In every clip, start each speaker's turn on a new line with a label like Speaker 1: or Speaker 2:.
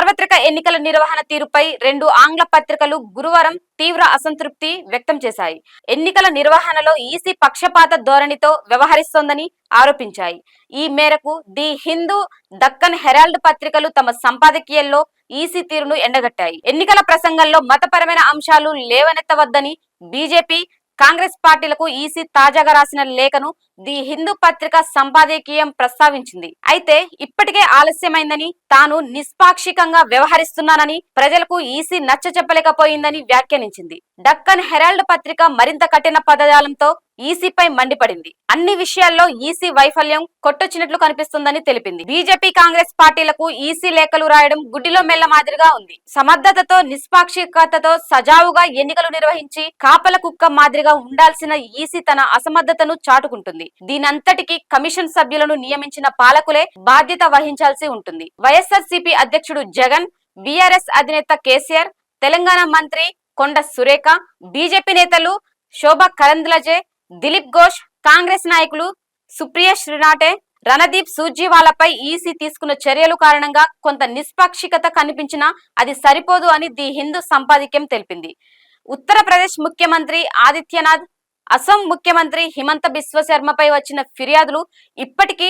Speaker 1: సార్వత్రిక ఎన్నికల నిర్వహణ తీరుపై రెండు ఆంగ్ల పత్రికలు గురువారం తీవ్ర అసంతృప్తి వ్యక్తం చేశాయి. ఎన్నికల నిర్వహణలో ఈసీ పక్షపాత ధోరణితో వ్యవహరిస్తోందని ఆరోపించాయి. ఈ మేరకు ది హిందూ దక్కన్ హెరాల్డ్ పత్రికలు తమ సంపాదకీయంలో ఈసీ తీరును ఎండగట్టాయి. ఎన్నికల ప్రసంగంలో మతపరమైన అంశాలు లేవనెత్తవద్దని బీజేపీ కాంగ్రెస్ పార్టీలకు ఈసీ తాజాగా రాసిన లేఖను ది హిందూ పత్రిక సంపాదకీయం ప్రస్తావించింది. అయితే ఇప్పటికే ఆలస్యమైందని తాను నిష్పాక్షికంగా వ్యవహరిస్తున్నానని ప్రజలకు ఈసీ నచ్చ చెప్పలేకపోయిందని వ్యాఖ్యానించింది. డక్కన్ హెరాల్డ్ పత్రిక మరింత కఠిన పదజాలంతో ఈసీపై మండిపడింది. అన్ని విషయాల్లో ఈసీ వైఫల్యం కొట్టొచ్చినట్లు కనిపిస్తుందని తెలిపింది. బీజేపీ కాంగ్రెస్ పార్టీలకు ఈసీ లేఖలు రాయడం గుడ్డిలో మెల్ల మాదిరిగా ఉంది. సమర్థతతో నిష్పాక్షికతతో సజావుగా ఎన్నికలు నిర్వహించి కాపల కుక్క మాదిరిగా ఉండాల్సిన ఈసీ తన అసమర్థతను చాటుకుంటుంది. దీనంతటికి కమిషన్ సభ్యులను నియమించిన పాలకులే బాధ్యత వహించాల్సి ఉంటుంది. వైఎస్ఆర్ అధ్యక్షుడు జగన్ బీఆర్ఎస్ అధినేత కేసీఆర్ తెలంగాణ మంత్రి కొండ సురేఖ బీజేపీ నేతలు శోభా కరంద్లజే దిలీప్ ఘోష్ కాంగ్రెస్ నాయకులు సుప్రియ శ్రీనాటే రణదీప్ సూర్జీవాలపై ఈసీ తీసుకున్న చర్యలు కారణంగా కొంత నిష్పాక్షికత కనిపించినా అది సరిపోదు అని ది హిందూ సంపాదిక్యం తెలిపింది. ఉత్తరప్రదేశ్ ముఖ్యమంత్రి ఆదిత్యనాథ్ అసోం ముఖ్యమంత్రి హిమంత బిశ్వశర్మపై వచ్చిన ఫిర్యాదులు ఇప్పటికీ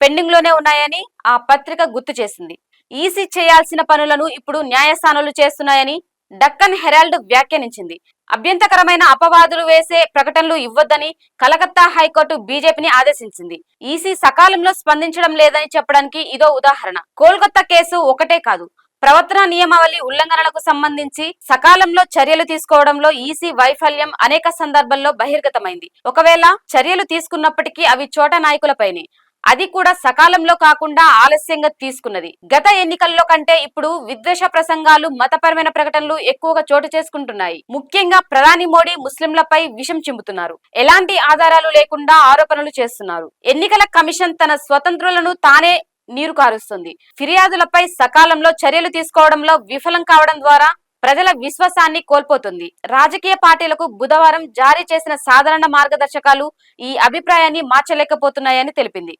Speaker 1: పెండింగ్లోనే ఉన్నాయని ఆ పత్రిక గుర్తు చేసింది. ఈసీ చేయాల్సిన పనులను ఇప్పుడు న్యాయస్థానాలు చేస్తున్నాయని డక్కన్ హెరాల్డ్ వ్యాఖ్యానించింది. అభ్యంతకరమైన అపవాదులు వేసే ప్రకటనలు ఇవ్వొద్దని కలకత్తా హైకోర్టు బీజేపీని ఆదేశించింది. ఈసీ సకాలంలో స్పందించడం లేదని చెప్పడానికి ఇదో ఉదాహరణ. కోల్కతా కేసు ఒకటే కాదు. ప్రవర్తన నియమావళి ఉల్లంఘనలకు సంబంధించి సకాలంలో చర్యలు తీసుకోవడంలో ఈసీ వైఫల్యం అనేక సందర్భాల్లో బహిర్గతమైంది. ఒకవేళ చర్యలు తీసుకున్నప్పటికీ అవి చోట నాయకులపైనే. అది కూడా సకాలంలో కాకుండా ఆలస్యంగా తీసుకున్నది. గత ఎన్నికల్లో కంటే ఇప్పుడు విద్వేష ప్రసంగాలు మతపరమైన ప్రకటనలు ఎక్కువగా చోటు చేసుకుంటున్నాయి. ముఖ్యంగా ప్రధాని మోడీ ముస్లింలపై విషం చిమ్ముతున్నారు ఎలాంటి ఆధారాలు లేకుండా ఆరోపణలు చేస్తున్నారు. ఎన్నికల కమిషన్ తన స్వతంత్రులను తానే నీరు కారుస్తుంది. ఫిర్యాదులపై సకాలంలో చర్యలు తీసుకోవడంలో విఫలం కావడం ద్వారా ప్రజల విశ్వాసాన్ని కోల్పోతుంది. రాజకీయ పార్టీలకు బుధవారం జారీ చేసిన సాధారణ మార్గదర్శకాలు ఈ అభిప్రాయాన్ని మార్చలేకపోతున్నాయని తెలిపింది.